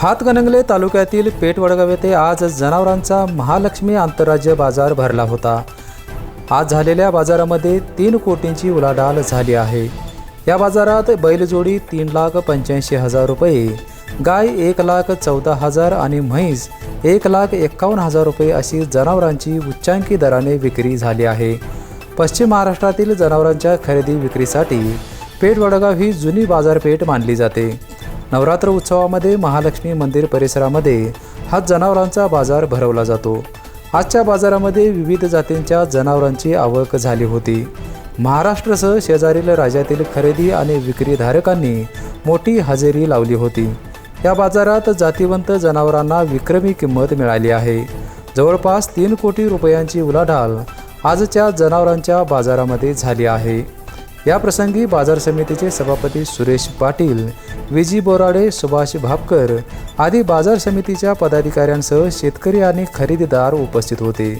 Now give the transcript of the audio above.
हातगणंगले तालुक्यातील पेठवडगाव येथे आज जनावरांचा महालक्ष्मी आंतरराज्य बाजार भरला होता. आज झालेल्या बाजारामध्ये तीन कोटींची उलाढाल झाली आहे. या बाजारात बैलजोडी तीन लाख पंच्याऐंशी हजार रुपये गाय एक लाख चौदा हजार आणि म्हैस एक लाख एक्कावन्न हजार रुपये अशी जनावरांची उच्चांकी दराने विक्री झाली आहे. पश्चिम महाराष्ट्रातील जनावरांच्या खरेदी विक्रीसाठी पेठ वडगाव ही जुनी बाजारपेठ मानली जाते. नवरात्र उत्सवामध्ये महालक्ष्मी मंदिर परिसरामध्ये हा जनावरांचा बाजार भरवला जातो. आजच्या बाजारामध्ये विविध जातींच्या जनावरांची आवक झाली होती. महाराष्ट्रसह शेजारील राज्यातील खरेदी आणि विक्रीधारकांनी मोठी हजेरी लावली होती. या बाजारात जातीवंत जनावरांना विक्रमी किंमत मिळाली आहे. जवळपास तीन कोटी रुपयांची उलाढाल आजच्या जनावरांच्या बाजारामध्ये झाली आहे. याप्रसंगी बाजार समितीचे सभापती सुरेश पाटील विजी बोराडे सुभाष भापकर आदी बाजार समितीच्या पदाधिकाऱ्यांसह शेतकरी आणि खरेदीदार उपस्थित होते.